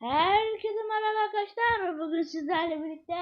Herkese merhaba arkadaşlar. Bugün sizlerle birlikte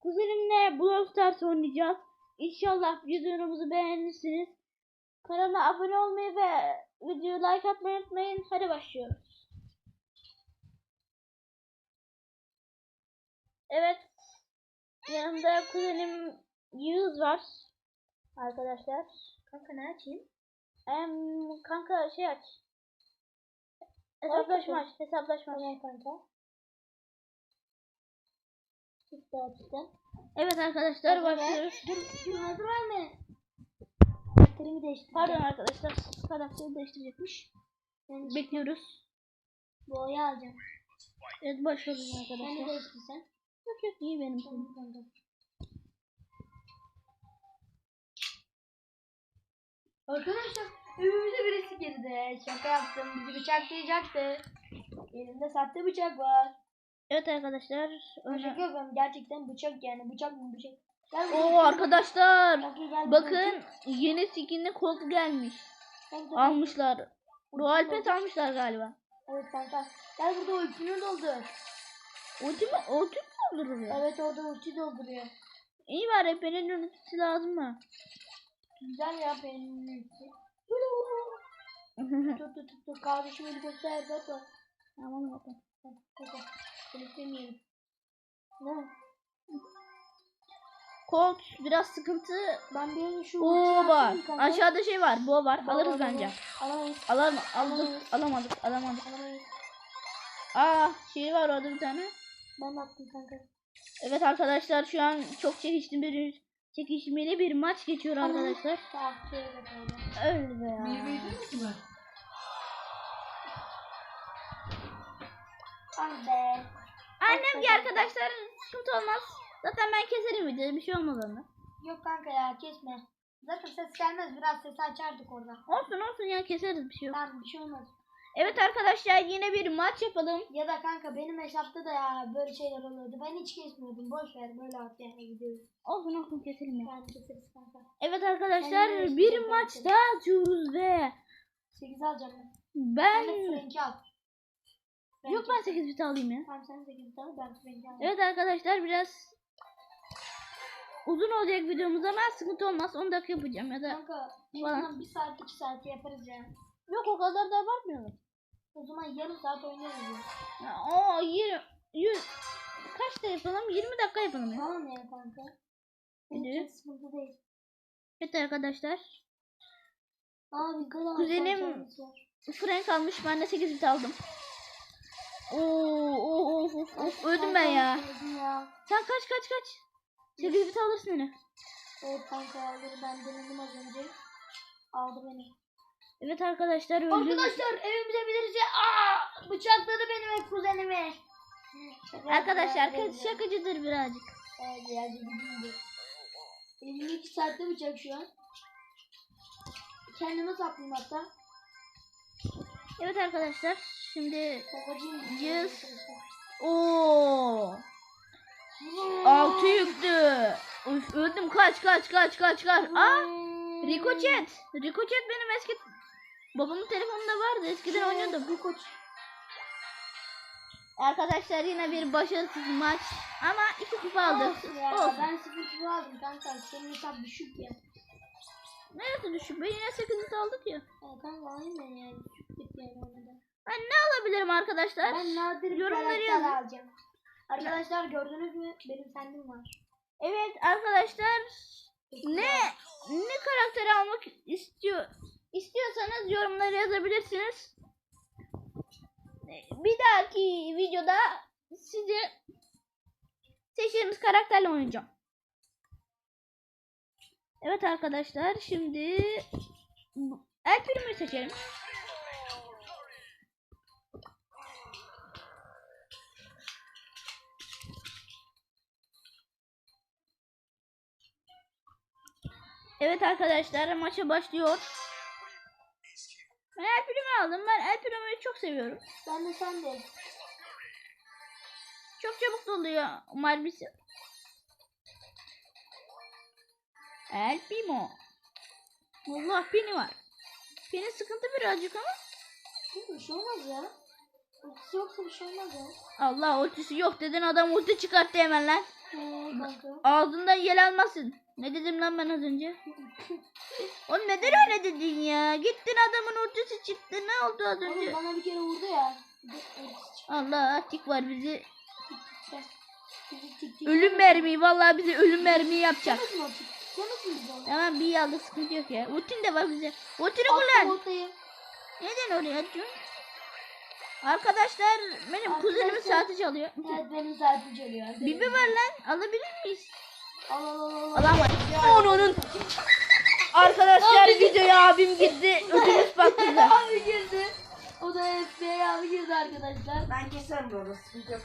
kuzenimle Brawl Stars oynayacağız. İnşallah videomuzu beğenirsiniz. Kanalıma abone olmayı ve videoyu like atmayı unutmayın. Hadi başlıyoruz. Evet. Yanımda kuzenim Yağız var. Arkadaşlar. Kanka ne açayım? Em, kanka şey aç. Hesaplaşma aç. Hesaplaşma aç. Tamam kanka. Çıktı açtım. Evet arkadaşlar başlıyoruz. Dur, dur hazır verme. Karakterimi değiştirdim. Pardon arkadaşlar. Karakteri değiştirecekmiş. Yani Bekliyoruz. boya alacağım. Evet başlıyoruz Sen de arkadaşlar. değiştirsen. Yok yok iyi benim. Tamam kanka. Arkadaşlar evimize birisi girdi. Şaka yaptım. Bizi bıçaklayacaktı. Elimde sahte bıçak var. Evet arkadaşlar. Şaka yapıyorum. Gerçekten bıçak yani. Bıçak mı bıçak? Gel. Oo arkadaşlar. Bakın yeni skinli koltuk gelmiş. Almışlar. Royal Pass almışlar galiba. Evet kanka. Gel burada ultini doldur. Ulti mi? Ulti mi doldurur ya? Evet orada ulti dolduruyor. İyi var Efe'nin ultisi lazım mı? Güzel ya benim ulti. Tut tut tut tut. Kardeşim helikopter bak bak. tamam. Bak bak bak. Colt biraz sıkıntı. Ben bir şu Oo var. Aşağıda şey var. Bu var. Baba, Alırız bence. Alamayız. Alamayız. Aldık. Alamadık. Alamadık. Alamayız. Aa şey var orada bir tane. Ben attım kanka. Evet arkadaşlar şu an çok çekişli bir çekişmeli bir maç geçiyor arkadaşlar. Öyle be ya. Ah be. Annem ki arkadaşlar sıkıntı olmaz. Zaten ben keserim videoyu bir şey olmaz onda. Yok kanka ya kesme. Zaten ses gelmez. Biraz sesi açardık orada. Olsun olsun ya keseriz bir şey yok. Tamam bir şey olmaz. Evet arkadaşlar yine bir maç yapalım. Ya da kanka benim hesapta da ya böyle şeyler oluyordu. Ben hiç kesmiyordum. Boş ver böyle at yani gidiyoruz. Olsun olsun keselim ya. Yani keseriz kanka. Evet arkadaşlar Ben bir maç keserim. daha atıyoruz ve 8 alacağım ben. ben Frank'i al. yok ben 8 bit alayım ya. Tamam sen 8 al ben Frank'i al. Evet arkadaşlar biraz uzun olacak videomuz ama sıkıntı olmaz 10 dakika yapacağım ya da Kanka Falan. 1 saat 2 saat yaparız ya. Yok o kadar da abartmayalım. O zaman yarım saat oynarız ya. O 20, 100 kaçta yapalım? 20 dakika yapalım ya. Tamam ya kanka. Hadi. sıkıntı değil. Evet arkadaşlar. Abi kadar Kuzenim-. Frank almış ben de 8 bit aldım. Oo, oo, of, of, of, öldüm ben ya. Ya. Sen kaç kaç kaç. 8 bit alırsın yine. Evet kanka aldı. Ben denedim az önce. Aldı beni. Evet arkadaşlar öldüm. Arkadaşlar evimize birisi aa bıçakladı beni ve kuzenimi. Arkadaşlar kız şakacıdır birazcık. Evet gideyim Elimde iki saatte bıçak şu an. Kendime saplayayım hatta. Evet arkadaşlar şimdi. Yes. Oo. Altı yüktü. Üf, öldüm kaç kaç kaç kaç kaç. Aa Rico Chat. Rico Chat benim eski babamın telefonunda vardı. Eskiden oynuyordum. Rico Arkadaşlar yine bir başarısız maç ama iki kupa aldık. Olsun ya. Olsun. Ben sıfır kilo aldım kanka. Senin hesap düşük ya. Neresi düşük? Ben yine 8 aldık ya. Ya kanka aynen yani. Düşük ona da. Ben ne alabilirim arkadaşlar? Ben nadir bir Yorumları yazın. alacağım. Arkadaşlar gördünüz mü? Benim kendim var. Evet arkadaşlar ne ne karakteri almak istiyor istiyorsanız yorumlara yazabilirsiniz. Bir dahaki videoda sizi seçtiğimiz karakterle oynayacağım. Evet arkadaşlar şimdi bu- El Primo'yu seçelim. Evet arkadaşlar maça başlıyor. Ben El Primo aldım. Ben El Primo'yu çok seviyorum. Ben de sen de. Çok çabuk doluyor Marbisi. El Primo. Allah Penny var. Penny sıkıntı birazcık ama. Bir şey olmaz ya. Ultisi yoksa bir şey olmaz ya. Allah ultisi yok dedin adam ulti çıkarttı hemen lan. Ee. Ağzından yel almasın. Ne dedim lan ben az önce? Oğlum neden öyle dedin ya? Gittin adamın ultisi çıktı. Ne oldu az Oğlum önce? bana bir kere vurdu ya. Allah tik var bizi. Ölüm mermiyi vallahi bize ölüm mermiyi yapacak. Tamam bir aldık sıkıntı yok ya. Ultin de var bize. Attım kullan. Neden oraya atıyorsun? Arkadaşlar benim Arkadaşlar- kuzenimin saati çalıyor. Evet benim saatim çalıyor. Bibi var lan alabilir miyiz? Al al al al. Alamayız. Onun. Arkadaşlar videoya abim gitti. Ödümüz patladı. Abi girdi. O da FBI abi girdi arkadaşlar. Ben keserim burada sıkıntı yok.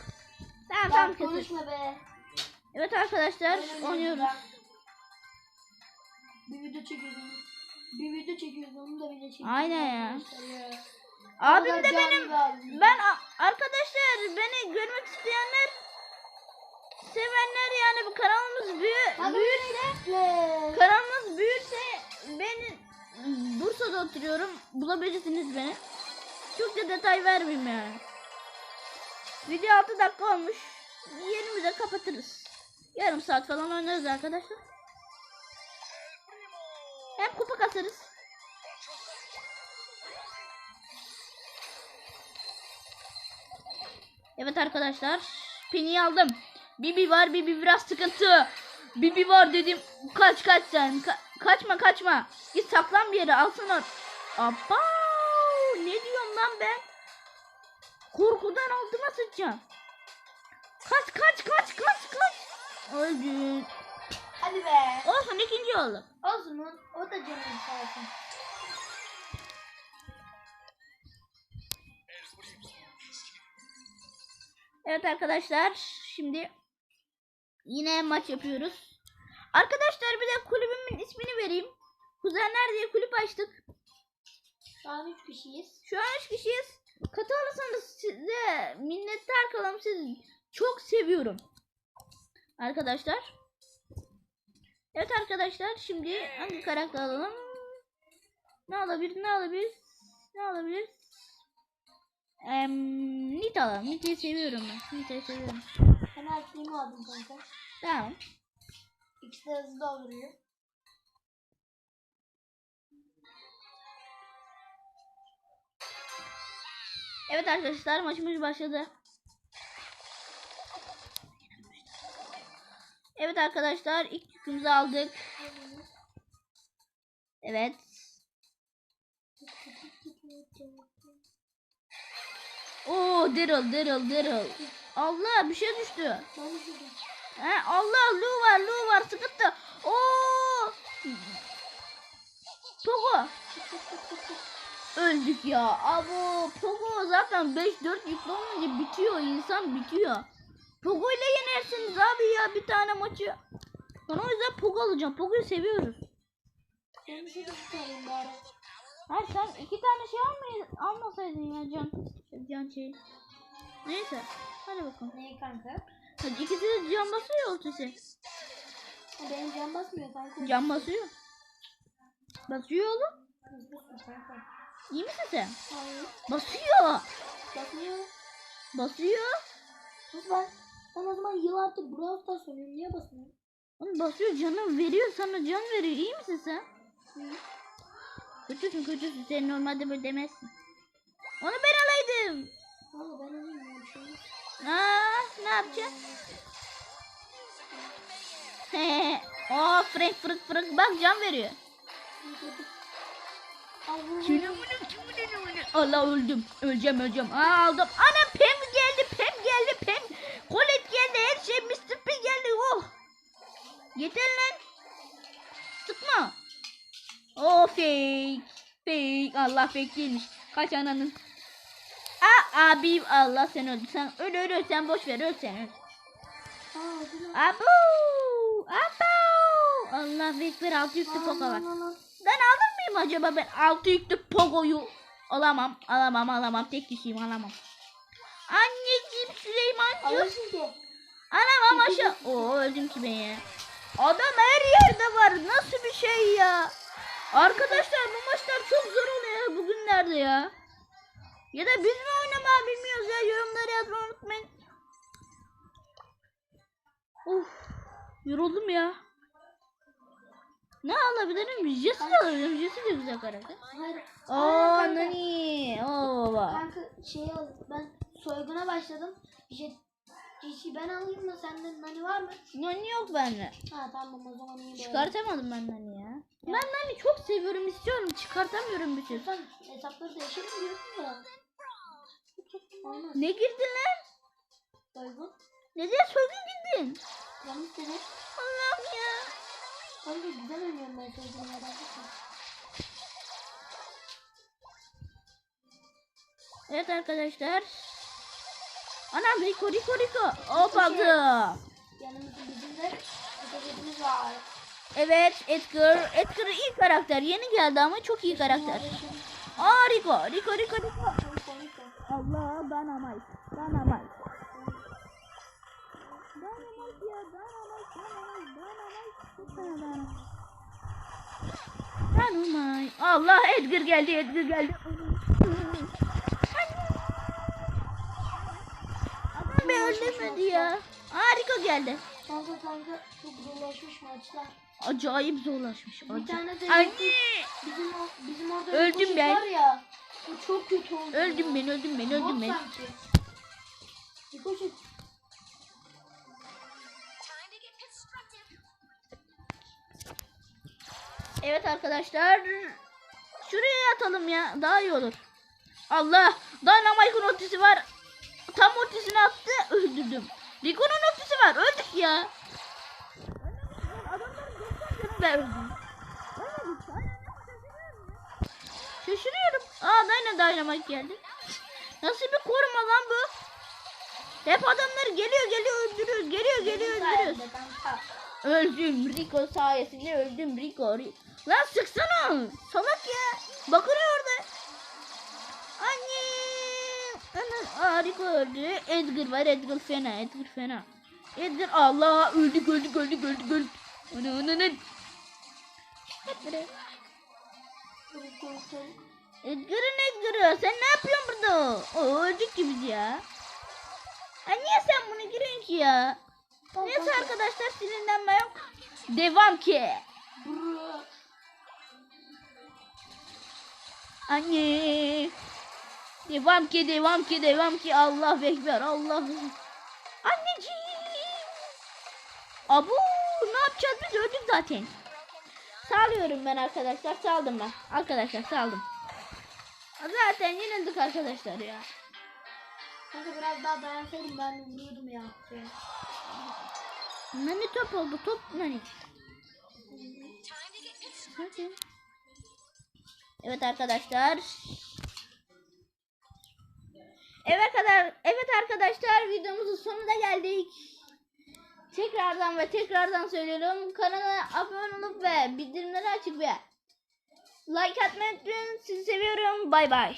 Tamam Tamam kesin. konuşma be. Evet arkadaşlar Oynamıyorum oynuyoruz. Bir video çekiyoruz. Bir video çekiyoruz onu da video çekiyoruz. Aynen ya. arkadaşlar ya. Abim de benim ben arkadaşlar beni görmek isteyenler sevenler yani bu kanalımız büyü, büyürse bekle. kanalımız büyürse ben Bursa'da oturuyorum bulabilirsiniz beni. Çok da detay vermeyeyim yani. Video 6 dakika olmuş. 20'de kapatırız. Yarım saat falan oynarız arkadaşlar. Hem kupa kasarız. Evet arkadaşlar. Pini aldım. Bibi var. Bibi biraz sıkıntı. Bibi var dedim. Kaç kaç sen. Ka- kaçma kaçma. Git saklan bir yere. Alsana. Abba. Ne diyorum lan ben? Korkudan altıma sıçacağım. Kaç kaç kaç kaç kaç. Öldün. Hadi be. Olsun ikinci oldu. Olsun o da canım sağ olsun. Evet arkadaşlar şimdi yine maç yapıyoruz. Arkadaşlar bir de kulübümün ismini vereyim. Kuzenler diye kulüp açtık. Şu an 3 kişiyiz. Şu an 3 kişiyiz. Katılırsanız size minnettar kalalım. Sizi çok seviyorum. Arkadaşlar. Evet arkadaşlar şimdi hangi karakter alalım? Ne alabilir? Ne alabilir? Ne alabilir? Eee Nita alalım. Seviyorum ben. Nita'yı seviyorum. Ben erkeğimi aldım kanka. Tamam. İkisi de hızlı dolduruyor. Evet arkadaşlar maçımız başladı. Evet arkadaşlar ilk yükümüzü aldık. Evet. Oo Daryl Daryl Daryl. Allah bir şey düştü. He, Allah Lu var Lu var sıkıntı. Oo. Pogo. Öldük ya. Abo Pogo zaten 5-4 yüklü olunca bitiyor. insan bitiyor. Pogo ile yenersiniz abi ya bir tane maçı. Ben o yüzden Pogo alacağım. Pogo'yu seviyoruz. Ben tutarım bari. Hayır sen iki tane şey almayı, almasaydın ya can. Can şey. Neyse. Hadi bakalım. Neyi kanka? Hadi ikisi de can basıyor ultisi. Ha, Benim can basmıyor kanka. Can basıyor. Basıyor oğlum. İyi misin sen? Hayır. Basıyor. Basmıyor. Basıyor. Nasıl ben? Ben o zaman yıllardır Brawl Stars oynuyorum. Niye basmıyor? Oğlum basıyor canım veriyor sana can veriyor. İyi misin sen? Hı. Kötüsün kötüsün. Sen normalde böyle demezsin. Onu ben alaydım. Valla ben alayım bir şey. Aa, ne yapacaksın? Aa Frank fırık fırık. Bak can veriyor. Allah öldüm. Öleceğim öleceğim. Aa aldım. Ana Pem geldi. Pem geldi. Pem. Colette geldi. Her şey Mr. P geldi. Oh. Yeter lan. Sıkma. Oh fake. Fake. Allah fake değilmiş. Kaç ananın. Abi Allah sen öldü. Sen öl öl öl. Sen boş ver öl sen öl. Abu. Abu. Allah bekler altı yüklü poka var. Ben alır mıyım acaba ben altı yüklü Pogo'yu? Alamam, alamam, alamam. Tek kişiyim alamam. Anneciğim Süleymancığım. Ki. Alamam aşağı. Oo öldüm ki ben ya. Adam her yerde var. Nasıl bir şey ya? Arkadaşlar bu maçlar çok zor oluyor bugünlerde ya. Ya da biz mi ama bilmiyoruz ya. Yorumlara yazmayı unutmayın. Of. Yoruldum ya. Ne alabilirim? Jesse de alabilirim. Jesse de güzel karakter. Hayır. Nani. Oo baba. Kanka şey al, ben soyguna başladım. GC ben alayım mı? Sende nani var mı? Nani yok bende. Ha tamam o zaman iyi böyle. Çıkartamadım ben Nani ya. Ben Nani çok seviyorum istiyorum. Çıkartamıyorum bir şey. Sen hesapları değişelim diyorsun ya. Olmaz. Ne girdin lan? Soygun. Neden soygun girdin? Yanlış seni. Allah'ım ya. Kanka güzel oynuyorum ben etme. Evet arkadaşlar. Anam. Yanımızda bizim de ötekimiz var. Evet Edgar. Edgar iyi karakter. Yeni geldi ama çok iyi karakter. Aa Rico. Rico Rico Rico. Allah Dynamite. Dynamite. Dynamite ya. Dynamite. Dynamite. Çok fena Dynamite. Dynamite. Allah Edgar geldi Edgar geldi. Adam be öldürmedi ya. Aa Rico geldi. Kanka kanka çok zorlaşmış maçlar. Acayip zorlaşmış. Bir Acayip. tane de Anne. bizim bizim orada Öldüm ben. Çok kötü oldu. Öldüm ben öldüm ben öldüm ben. poşet. Evet arkadaşlar. Şuraya atalım ya. Daha iyi olur. Allah. Dynamite'ın ultisi var. Tam ultisini attı. Öldürdüm. Rico'nun ultisi var. Öldük ya. Ben öldüm. Dynamite geldi. Nasıl bir koruma lan bu? Hep adamlar geliyor geliyor öldürüyoruz. Geliyor geliyor öldürüyoruz. Öldüm Rico sayesinde öldüm Rico. Ri- Lan sıksana. Salak ya. Bakıyor orada. Anne. Ana. Aa Rico öldü. Edgar var. Edgar fena. Edgar fena. Edgar Allah öldük öldük öldük öldük öldük. Ana ana ana. Çabuk konuşalım. Edgar'ın Edgar'ı. Sen ne yapıyorsun burada? O öldük ki biz ya. Ha niye sen bunu giriyorsun ki ya? Neyse arkadaşlar sinirlenme yok. Devam ki. Anne. Devam ki devam ki devam ki Allah bekber Allah. Anneciğim. Abu ne yapacağız biz öldük zaten. Sağlıyorum ben arkadaşlar saldım ben. Arkadaşlar saldım. Zaten yenildik arkadaşlar ya. Kanka biraz daha dayansaydım ben vuruyordum ya. Nani top oldu top nani. Hadi. Evet arkadaşlar. Evet kadar evet arkadaşlar videomuzun sonuna geldik. Tekrardan ve tekrardan söylüyorum. Kanala abone olup ve bildirimleri açık ve like atmayı unutmayın. Sizi seviyorum. Bay bay.